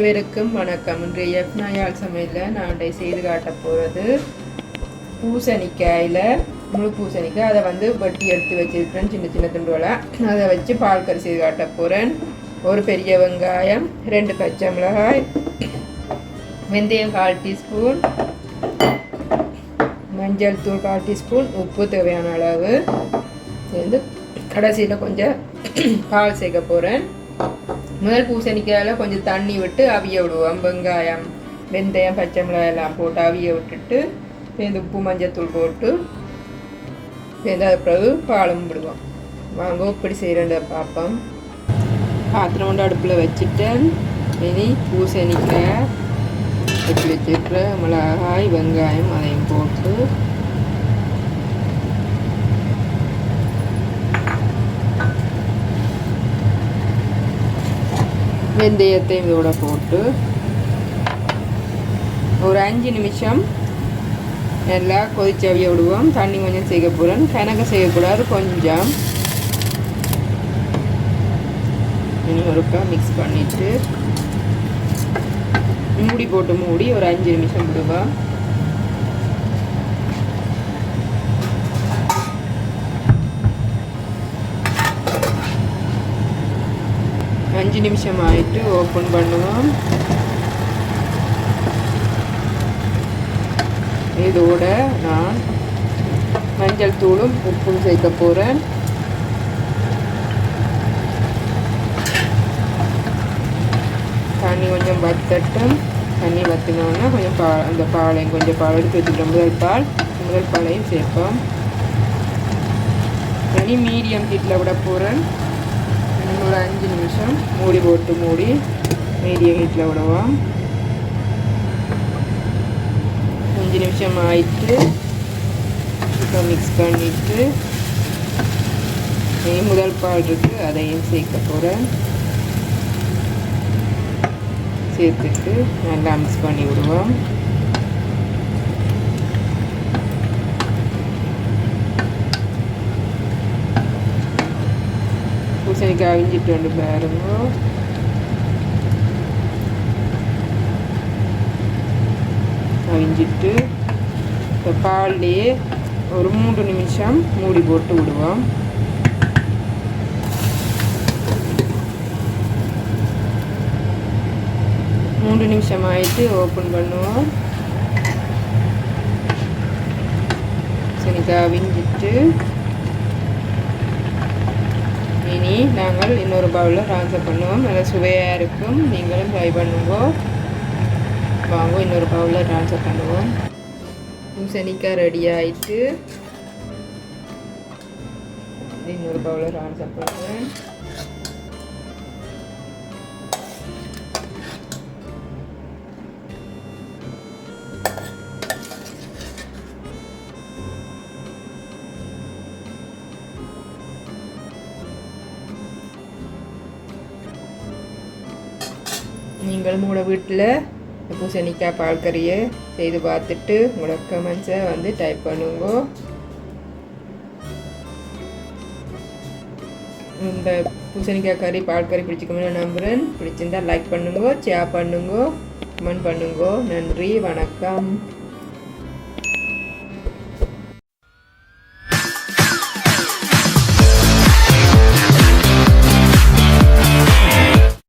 அனைவருக்கும் வணக்கம். இன்றைய எஃப்னாயால் சமையலில் நான் இன்றைய செய்து காட்ட போகிறது பூசணிக்காயில் முழு பூசணிக்காய். அதை வந்து வெட்டி எடுத்து வச்சிருக்கிறேன் சின்ன சின்ன துண்டுகளை. அதை வச்சு பால் கறி செய்து காட்ட போகிறேன் ஒரு பெரிய வெங்காயம் ரெண்டு பச்சை மிளகாய் வெந்தயம் கால் டீஸ்பூன் மஞ்சள் தூள் கால் டீஸ்பூன் உப்பு தேவையான அளவு. சேர்ந்து கடைசியில் கொஞ்சம் பால் சேர்க்க போகிறேன் முதல் பூசணிக்காயில் கொஞ்சம் தண்ணி விட்டு அவிய விடுவோம். வெங்காயம் வெந்தயம் பச்சை மிளகாய் எல்லாம் போட்டு அவிய விட்டுட்டு சேர்ந்து உப்பு மஞ்சத்தூள் போட்டு சேர்ந்து பிறகு பாலும் விடுவோம் வாங்க இப்படி செய்கிறேன் பார்ப்போம் பாத்திரம் கொண்டு அடுப்பில் வச்சுட்டேன் இனி பூசணிக்காய் வச்சு வச்சுருக்கிற மிளகாய் வெங்காயம் அதையும் போட்டு வெந்தயத்தையும் இதோட போட்டு ஒரு அஞ்சு நிமிஷம் நல்லா கொதிச்சவிய விடுவோம். தண்ணி கொஞ்சம் செய்ய போகிறேன் கணக்கு செய்யக்கூடாது கொஞ்சம். இனி ஒருக்கா மிக்ஸ் பண்ணிவிட்டு மூடி போட்டு மூடி ஒரு அஞ்சு நிமிஷம் விடுவோம். அஞ்சு நிமிஷம் ஆயிட்டு ஓப்பன் பண்ணுவோம் இதோட நான் மஞ்சள் தூளும் உப்பும் சேர்க்க போகிறேன் தண்ணி கொஞ்சம் வத்தட்டும் தண்ணி வத்தினோன்னா கொஞ்சம் பா அந்த பாலையும் கொஞ்சம் பால் எடுத்து வச்சுக்கிறோம் முதல் பால் முதல் பாலையும் சேர்ப்போம் தனி மீடியம் ஹீட்டில் விட போகிறேன் ஒரு அஞ்சு நிமிஷம். மூடி போட்டு மூடி மீடியம் ஹீட்டில் விடுவோம் அஞ்சு நிமிஷம் ஆயிட்டு இப்போ மிக்ஸ் பண்ணிவிட்டு முதல் பால் இருக்குது அதையும் சேர்க்க போகிறேன் சேர்த்துட்டு நல்லா மிக்ஸ் பண்ணி விடுவோம். பூசணிக்காய் அவிஞ்சிட்டு பாருங்க அவிஞ்சிட்டு இப்போ பால்லையே ஒரு மூன்று நிமிஷம் மூடி போட்டு விடுவோம் மூன்று நிமிஷம் ஆயிட்டு ஓப்பன் பண்ணுவோம் சனிக்காய் விஞ்சிட்டு இனி நாங்கள் இன்னொரு பவுலில் ட்ரான்ஸ்ஃபர் பண்ணுவோம். நல்லா சுவையாக இருக்கும். நீங்களும் ட்ரை பண்ணுவோம் வாங்க இன்னொரு பவுலில் ட்ரான்ஸ்ஃபர் பண்ணுவோம். பூசணிக்காய் ரெடி ஆகிட்டு இன்னொரு பவுலில் ட்ரான்ஸ்ஃபர் பண்ணுவேன் நீங்களும் உங்களோட வீட்டில் பூசணிக்காய் பால்கறியை செய்து பார்த்துட்டு உங்களோட கமெண்ட்ஸை வந்து டைப் பண்ணுங்க. இந்த பூசணிக்காய் கறி பால் கறி பிடிச்சிக்கணும்னு நம்புகிறேன் பிடிச்சிருந்தா லைக் பண்ணுங்க ஷேர் பண்ணுங்க கமெண்ட் பண்ணுங்க. நன்றி வணக்கம்.